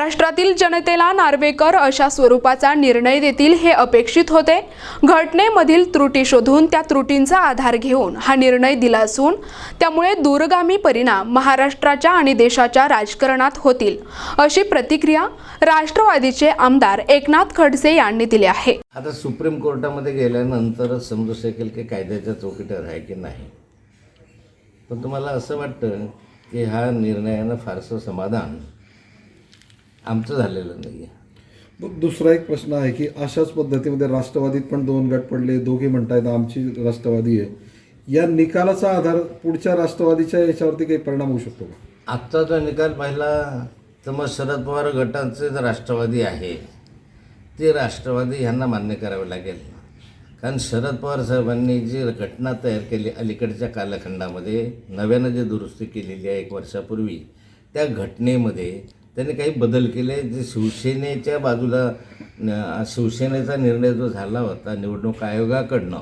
महाराष्ट्रातील जनतेला नार्वेकर अशा स्वरूपाचा निर्णय देतील हे अपेक्षित होते. घटनेमधील त्रुटी शोधून त्या त्रुटींचा आधार घेऊन हा निर्णय दिला असून त्यामुळे दूरगामी परिणाम महाराष्ट्राच्या आणि देशाच्या राजकारणात होतील अशी प्रतिक्रिया राष्ट्रवादीचे आमदार एकनाथ खडसे यांनी दिली आहे. आता सुप्रीम कोर्टामध्ये गेल्यानंतरच समजू शकेल की कायद्याच्या चौकटीवर आहे की नाही. पण तुम्हाला असं वाटतं की ह्या निर्णयानं फारसं समाधान आमचं झालेलं नाही आहे मग दुसरा एक प्रश्न आहे की अशाच पद्धतीमध्ये राष्ट्रवादीत पण दोन गट पडले दोघे म्हणतायत आमची राष्ट्रवादी आहे. या निकालाचा आधार पुढच्या राष्ट्रवादीच्या याच्यावरती काही परिणाम होऊ शकतो का? जो निकाल पाहिला तर मग शरद पवार गटाचे जे राष्ट्रवादी आहे ते राष्ट्रवादी ह्यांना मान्य करावे लागेल. कारण शरद पवार साहेबांनी जी घटना तयार केली अलीकडच्या कालखंडामध्ये नव्यानं जी दुरुस्ती केलेली आहे एक वर्षापूर्वी त्या घटनेमध्ये त्यांनी काही बदल केले. जे शिवसेनेच्या बाजूला न- शिवसेनेचा निर्णय जो झाला होता निवडणूक आयोगाकडनं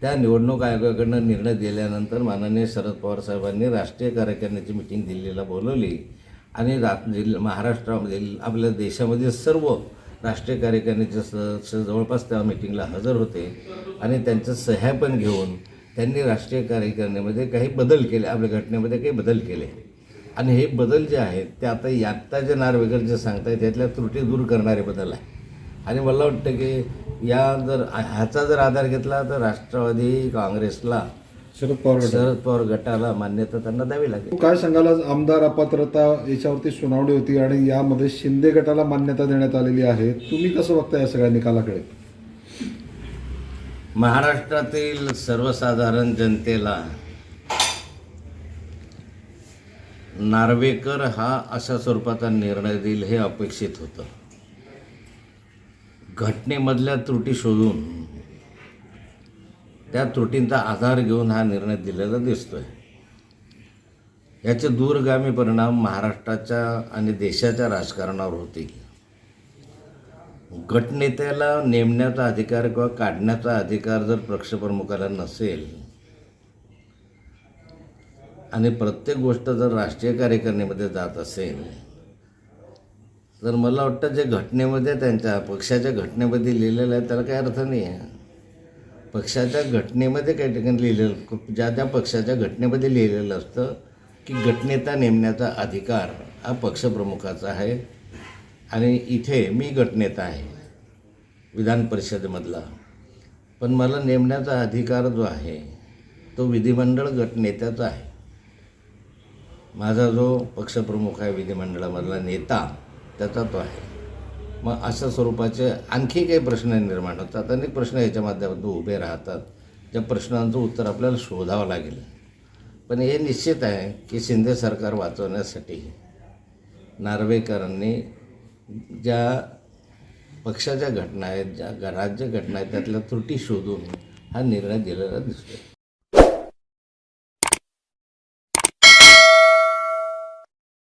त्या निवडणूक आयोगाकडनं निर्णय दिल्यानंतर माननीय शरद पवार साहेबांनी राष्ट्रीय कार्यकारिणीची मिटिंग दिल्लीला बोलवली आणि रा जिल्हा महाराष्ट्रामधील आपल्या देशामध्ये सर्व राष्ट्रीय कार्यकारिणीचे सदस्य जवळपास त्या मिटिंगला हजर होते आणि त्यांचं सह्या पण घेऊन त्यांनी राष्ट्रीय कार्यकारिणीमध्ये काही बदल केले आपल्या घटनेमध्ये काही बदल केले. आणि हे बदल जे आहेत ते आता आत्ता जे नार्वेकर जे सांगतायत त्यातल्या त्रुटी दूर करणारे बदल आहे आणि मला वाटतं की या जर ह्याचा जर आधार घेतला तर राष्ट्रवादी काँग्रेसला शरद पवार शरद पवार गटाला मान्यता त्यांना द्यावी लागेल. काय सांगाल आमदार अपात्रता याच्यावरती सुनावणी होती आणि यामध्ये शिंदे गटाला मान्यता देण्यात आलेली आहे. तुम्ही कसं बघता या सगळ्या निकालाकडे? महाराष्ट्रातील सर्वसाधारण जनतेला नार्वेकर हा अशा स्वरूपाचा निर्णय देईल हे अपेक्षित होतं. घटनेमधल्या त्रुटी शोधून त्या त्रुटींचा आधार घेऊन हा निर्णय दिलेला दिसतोय. याचे दूरगामी परिणाम महाराष्ट्राच्या आणि देशाच्या राजकारणावर होतील गटनेत्याला नेमण्याचा अधिकार किंवा काढण्याचा अधिकार जर पक्षप्रमुखाला नसेल आणि प्रत्येक गोष्ट जर राष्ट्रीय कार्यकारिणीमध्ये जात असेल तर मला वाटतं जे घटनेमध्ये त्यांच्या पक्षाच्या घटनेमध्ये लिहिलेलं आहे त्याला काही अर्थ नाही आहे. पक्षाच्या घटनेमध्ये काही ठिकाणी लिहिलेलं ज्या ज्या पक्षाच्या घटनेमध्ये लिहिलेलं असतं की घटनेता नेमण्याचा अधिकार हा पक्षप्रमुखाचा आहे आणि इथे मी घटनेता आहे विधान परिषदेमधला. पण मला नेमण्याचा अधिकार जो आहे तो विधिमंडळ गटनेत्याचा आहे. माझा जो पक्षप्रमुख आहे विधिमंडळामधला नेता त्याचा तो आहे. मग अशा स्वरूपाचे आणखी काही प्रश्न निर्माण होतात. अनेक प्रश्न याच्या माध्यमातून उभे राहतात. ज्या प्रश्नांचं उत्तर आपल्याला शोधावं लागेल. पण हे निश्चित आहे की शिंदे सरकार वाचवण्यासाठी नार्वेकरांनी ज्या पक्षाच्या घटना आहेत ज्या राज्य घटना आहेत त्यातल्या त्रुटी शोधून हा निर्णय दिलेला दिसतो